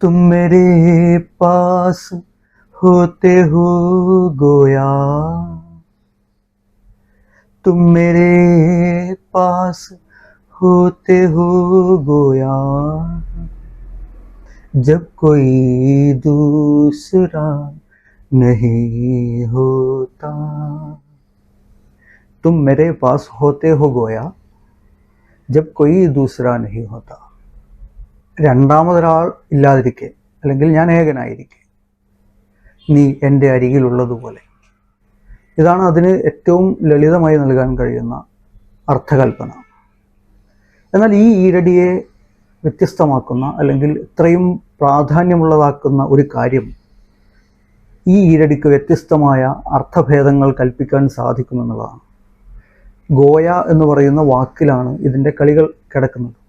तुम मेरे पास होते हो गोया। तुम मेरे पास होते हो गोया। जब कोई दूसरा नहीं होता, तुम मेरे पास होते हो गोया। जब कोई दूसरा नहीं होता രണ്ടാമതൊരാൾ ഇല്ലാതിരിക്കെ അല്ലെങ്കിൽ ഞാൻ ഏകനായിരിക്കെ. നീ എന്റെ അരികിലുള്ളതുപോലെ. ഇതാണ് അതിന് ഏറ്റവും ലളിതമായി നൽകാൻ കഴിയുന്ന അർത്ഥകൽപ്പന. എന്നാൽ ഈ ഈരടിയെ വ്യത്യസ്തമാക്കുന്ന അല്ലെങ്കിൽ ഇത്രയും പ്രാധാന്യമുള്ളതാക്കുന്ന ഒരു കാര്യം ഈ ഈരടിക്ക് വ്യത്യസ്തമായ അർത്ഥഭേദങ്ങൾ കൽപ്പിക്കാൻ സാധിക്കുമെന്നുള്ളതാണ്. ഗോയ എന്ന് പറയുന്ന വാക്കിലാണ് ഇതിന്റെ കളികൾ കിടക്കുന്നത്.